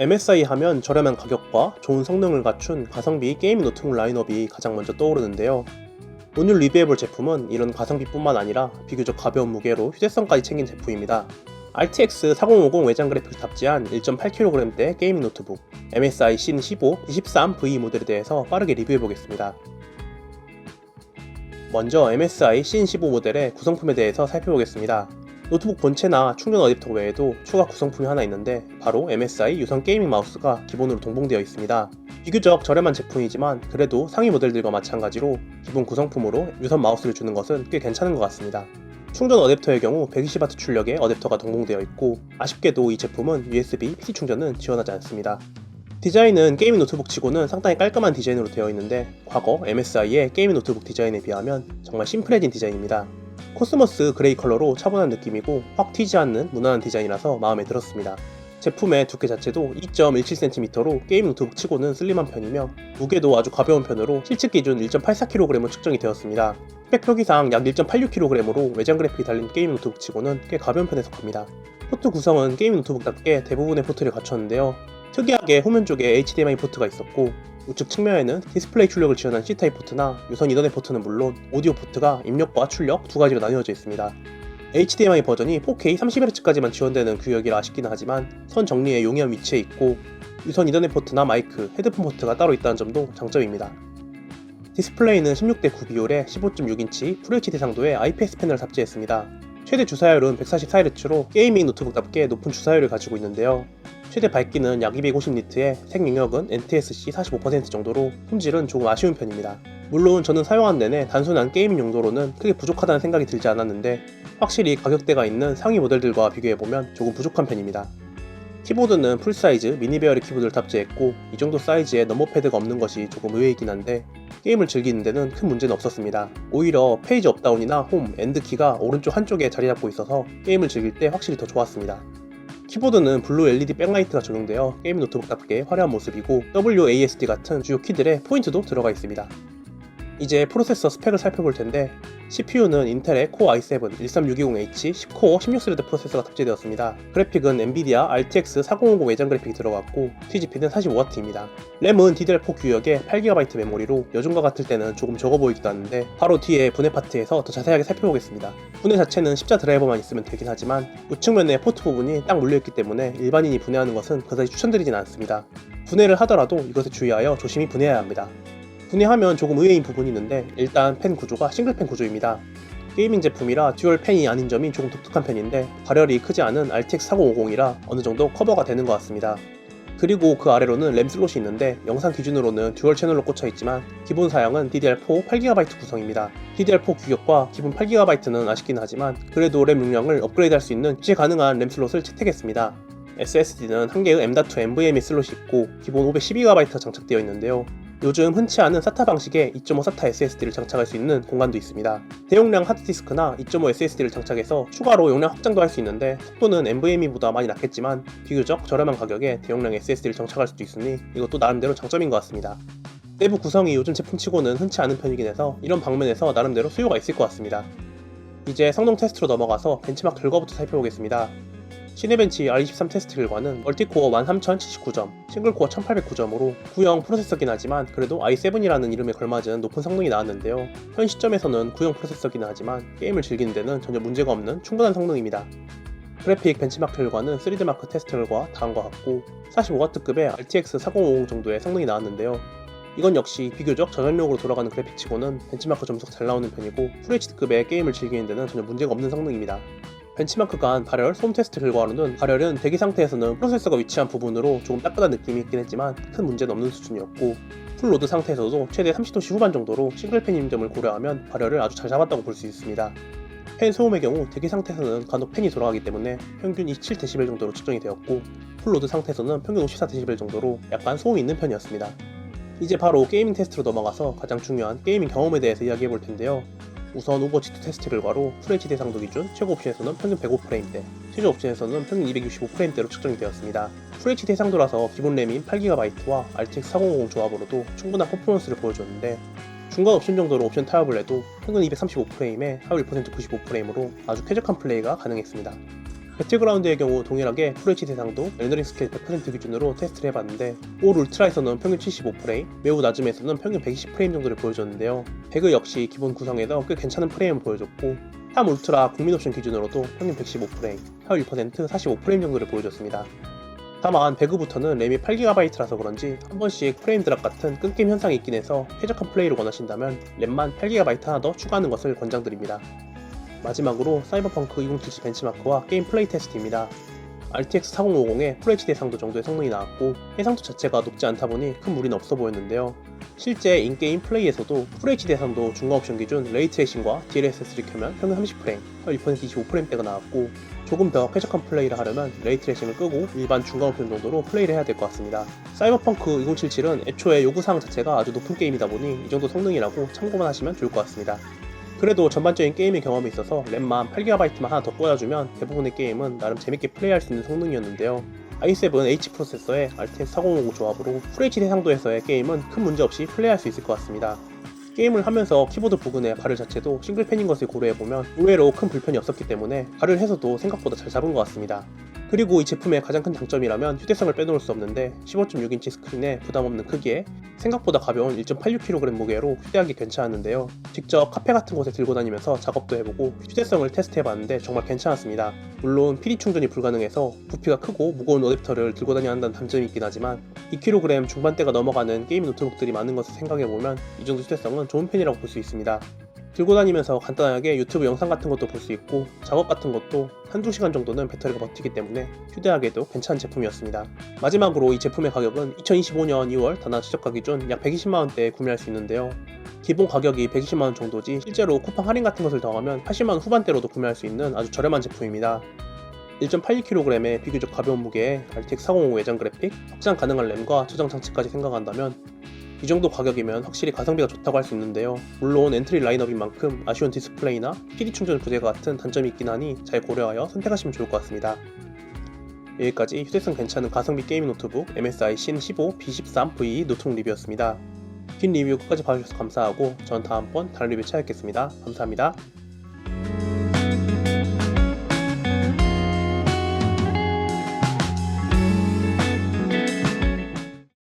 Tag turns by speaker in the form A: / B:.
A: MSI 하면 저렴한 가격과 좋은 성능을 갖춘 가성비 게임 노트북 라인업이 가장 먼저 떠오르는데요. 오늘 리뷰해볼 제품은 이런 가성비뿐만 아니라 비교적 가벼운 무게로 휴대성까지 챙긴 제품입니다. RTX 4050 외장 그래픽을 탑재한 1.8kg대 게이밍 노트북 MSI Cin 15 23V 모델에 대해서 빠르게 리뷰해보겠습니다. 먼저 MSI Cin 15 모델의 구성품에 대해서 살펴보겠습니다. 노트북 본체나 충전 어댑터 외에도 추가 구성품이 하나 있는데 바로 MSI 유선 게이밍 마우스가 기본으로 동봉되어 있습니다. 비교적 저렴한 제품이지만 그래도 상위 모델들과 마찬가지로 기본 구성품으로 유선 마우스를 주는 것은 꽤 괜찮은 것 같습니다. 충전 어댑터의 경우 120W 출력의 어댑터가 동봉되어 있고 아쉽게도 이 제품은 USB PC 충전은 지원하지 않습니다. 디자인은 게이밍 노트북 치고는 상당히 깔끔한 디자인으로 되어 있는데 과거 MSI의 게이밍 노트북 디자인에 비하면 정말 심플해진 디자인입니다. 코스모스 그레이 컬러로 차분한 느낌이고 확 튀지 않는 무난한 디자인이라서 마음에 들었습니다. 제품의 두께 자체도 2.17cm로 게임 노트북 치고는 슬림한 편이며 무게도 아주 가벼운 편으로 실측 기준 1.84kg으로 측정이 되었습니다. 스펙 표기상 약 1.86kg으로 외장 그래픽이 달린 게임 노트북 치고는 꽤 가벼운 편에 속합니다. 포트 구성은 게임 노트북답게 대부분의 포트를 갖췄는데요. 특이하게 후면 쪽에 HDMI 포트가 있었고 우측 측면에는 디스플레이 출력을 지원한 C타입 포트나 유선 이더넷 포트는 물론 오디오 포트가 입력과 출력 두 가지로 나뉘어져 있습니다. HDMI 버전이 4K 30Hz까지만 지원되는 규격이라 아쉽긴 하지만 선 정리의 용이한 위치에 있고 유선 이더넷 포트나 마이크, 헤드폰 포트가 따로 있다는 점도 장점입니다. 디스플레이는 16대 9 비율의 15.6인치 FHD 상도의 IPS 패널을 탑재했습니다. 최대 주사율은 144Hz로 게이밍 노트북답게 높은 주사율을 가지고 있는데요. 최대 밝기는 약 250니트에 색 영역은 NTSC 45% 정도로 품질은 조금 아쉬운 편입니다. 물론 저는 사용한 내내 단순한 게이밍 용도로는 크게 부족하다는 생각이 들지 않았는데 확실히 가격대가 있는 상위 모델들과 비교해보면 조금 부족한 편입니다. 키보드는 풀사이즈 미니베어리 키보드를 탑재했고 이 정도 사이즈에 넘버패드가 없는 것이 조금 의외이긴 한데 게임을 즐기는 데는 큰 문제는 없었습니다. 오히려 페이지 업다운이나 홈, 엔드키가 오른쪽 한쪽에 자리 잡고 있어서 게임을 즐길 때 확실히 더 좋았습니다. 키보드는 블루 LED 백라이트가 적용되어 게임 노트북답게 화려한 모습이고 WASD 같은 주요 키들의 포인트도 들어가 있습니다. 이제 프로세서 스펙을 살펴볼 텐데 CPU는 인텔의 코어 i7 13620H 10코어 16스레드 프로세서가 탑재되었습니다. 그래픽은 엔비디아 RTX 4050 외장 그래픽이 들어갔고 TGP는 45W입니다. 램은 DDR4 규격의 8GB 메모리로 요즘과 같을 때는 조금 적어 보이기도 하는데 바로 뒤에 분해 파트에서 더 자세하게 살펴보겠습니다. 분해 자체는 십자 드라이버만 있으면 되긴 하지만 우측면의 포트 부분이 딱 물려있기 때문에 일반인이 분해하는 것은 그다지 추천드리진 않습니다. 분해를 하더라도 이것에 주의하여 조심히 분해해야 합니다. 분해하면 조금 의외인 부분이 있는데 일단 펜 구조가 싱글펜 구조입니다. 게이밍 제품이라 듀얼 펜이 아닌 점이 조금 독특한 편인데 발열이 크지 않은 RTX 4050이라 어느 정도 커버가 되는 것 같습니다. 그리고 그 아래로는 램 슬롯이 있는데 영상 기준으로는 듀얼 채널로 꽂혀 있지만 기본 사양은 DDR4 8GB 구성입니다. DDR4 규격과 기본 8GB는 아쉽긴 하지만 그래도 램 용량을 업그레이드 할 수 있는 교체 가능한 램 슬롯을 채택했습니다. SSD는 한 개의 M.2 NVMe 슬롯이 있고 기본 512GB 장착되어 있는데요. 요즘 흔치 않은 SATA 방식의 2.5 SATA SSD를 장착할 수 있는 공간도 있습니다. 대용량 하드디스크나 2.5 SSD를 장착해서 추가로 용량 확장도 할 수 있는데 속도는 NVMe보다 많이 낮겠지만 비교적 저렴한 가격에 대용량 SSD를 장착할 수도 있으니 이것도 나름대로 장점인 것 같습니다. 내부 구성이 요즘 제품치고는 흔치 않은 편이긴 해서 이런 방면에서 나름대로 수요가 있을 것 같습니다. 이제 성능 테스트로 넘어가서 벤치마크 결과부터 살펴보겠습니다. 시네벤치 R23 테스트 결과는 멀티코어 13079점, 싱글코어 1809점으로 구형 프로세서긴 하지만 그래도 i7이라는 이름에 걸맞은 높은 성능이 나왔는데요. 현 시점에서는 구형 프로세서긴 하지만 게임을 즐기는 데는 전혀 문제가 없는 충분한 성능입니다. 그래픽 벤치마크 결과는 3D마크 테스트 결과 다음과 같고 45W급의 RTX 4050 정도의 성능이 나왔는데요. 이건 역시 비교적 저전력으로 돌아가는 그래픽치고는 벤치마크 점수가 잘 나오는 편이고 FHD급의 게임을 즐기는 데는 전혀 문제가 없는 성능입니다. 벤치마크 간 발열, 솜 테스트 결과로는 발열은 대기 상태에서는 프로세서가 위치한 부분으로 조금 따끈한 느낌이 있긴 했지만 큰 문제는 없는 수준이었고 풀로드 상태에서도 최대 30도씨 후반 정도로 싱글팬인 점을 고려하면 발열을 아주 잘 잡았다고 볼 수 있습니다. 팬 소음의 경우 대기 상태에서는 간혹 팬이 돌아가기 때문에 평균 27dB 정도로 측정이 되었고 풀로드 상태에서는 평균 54dB 정도로 약간 소음이 있는 편이었습니다. 이제 바로 게이밍 테스트로 넘어가서 가장 중요한 게이밍 경험에 대해서 이야기해 볼 텐데요. 우선 오버워치2 테스트 결과로 FHD 상도 기준 최고 옵션에서는 평균 105프레임대, 최저 옵션에서는 평균 265프레임대로 측정이 되었습니다. FHD 상도라서 기본 램인 8GB와 RTX 4050 조합으로도 충분한 퍼포먼스를 보여줬는데 중간 옵션 정도로 옵션 타협을 해도 평균 235프레임에 하위 1% 95프레임으로 아주 쾌적한 플레이가 가능했습니다. 배틀그라운드의 경우 동일하게 FHD 대상도 렌더링 스케일 100% 기준으로 테스트를 해봤는데 올 울트라에서는 평균 75프레임, 매우 낮음에서는 평균 120프레임 정도를 보여줬는데요. 배그 역시 기본 구성에서 꽤 괜찮은 프레임을 보여줬고 3 울트라 국민 옵션 기준으로도 평균 115프레임, 하위 1% 45프레임 정도를 보여줬습니다. 다만 배그부터는 램이 8GB라서 그런지 한 번씩 프레임 드랍 같은 끊김 현상이 있긴 해서 쾌적한 플레이를 원하신다면 램만 8GB 하나 더 추가하는 것을 권장드립니다. 마지막으로 사이버펑크 2077 벤치마크와 게임 플레이 테스트입니다. RTX 4050에 FHD 해상도 정도의 성능이 나왔고 해상도 자체가 높지 않다 보니 큰 무리는 없어 보였는데요. 실제 인게임 플레이에서도 FHD 해상도 중간 옵션 기준 레이트레이싱과 DLSS를 켜면 평균 30프레임, 1% 25프레임대가 나왔고 조금 더 쾌적한 플레이를 하려면 레이트레이싱을 끄고 일반 중간 옵션 정도로 플레이를 해야 될 것 같습니다. 사이버펑크 2077은 애초에 요구사항 자체가 아주 높은 게임이다 보니 이 정도 성능이라고 참고만 하시면 좋을 것 같습니다. 그래도 전반적인 게임의 경험이 있어서 램만 8GB만 하나 더 꽂아주면 대부분의 게임은 나름 재밌게 플레이할 수 있는 성능이었는데요. i7H 프로세서의 RTX 4050 조합으로 FHD 해상도에서의 게임은 큰 문제 없이 플레이할 수 있을 것 같습니다. 게임을 하면서 키보드 부근의 발열 자체도 싱글팬인 것을 고려해보면 의외로 큰 불편이 없었기 때문에 발을 해서도 생각보다 잘 잡은 것 같습니다. 그리고 이 제품의 가장 큰 장점이라면 휴대성을 빼놓을 수 없는데 15.6인치 스크린에 부담 없는 크기에 생각보다 가벼운 1.86kg 무게로 휴대하기 괜찮았는데요. 직접 카페 같은 곳에 들고 다니면서 작업도 해보고 휴대성을 테스트해봤는데 정말 괜찮았습니다. 물론 PD 충전이 불가능해서 부피가 크고 무거운 어댑터를 들고 다녀야 한다는 단점이 있긴 하지만 2kg 중반대가 넘어가는 게임 노트북들이 많은 것을 생각해보면 이 정도 휴대성은 좋은 편이라고 볼 수 있습니다. 들고 다니면서 간단하게 유튜브 영상 같은 것도 볼 수 있고 작업 같은 것도 한두 시간 정도는 배터리가 버티기 때문에 휴대하기에도 괜찮은 제품이었습니다. 마지막으로 이 제품의 가격은 2025년 2월 단화 최저가 기준 약 120만원대에 구매할 수 있는데요. 기본 가격이 120만원 정도지 실제로 쿠팡 할인 같은 것을 더하면 80만원 후반대로도 구매할 수 있는 아주 저렴한 제품입니다. 1.86kg의 비교적 가벼운 무게에 RTX 4050 외장 그래픽, 확장 가능한 램과 저장 장치까지 생각한다면 이 정도 가격이면 확실히 가성비가 좋다고 할 수 있는데요. 물론 엔트리 라인업인 만큼 아쉬운 디스플레이나 PD 충전 부재가 같은 단점이 있긴 하니 잘 고려하여 선택하시면 좋을 것 같습니다. 여기까지 휴대성 괜찮은 가성비 게임 노트북 MSI Cin15 B13V 노트북 리뷰였습니다. 긴 리뷰 끝까지 봐주셔서 감사하고 전 다음번 다른 리뷰 찾아뵙겠습니다. 감사합니다.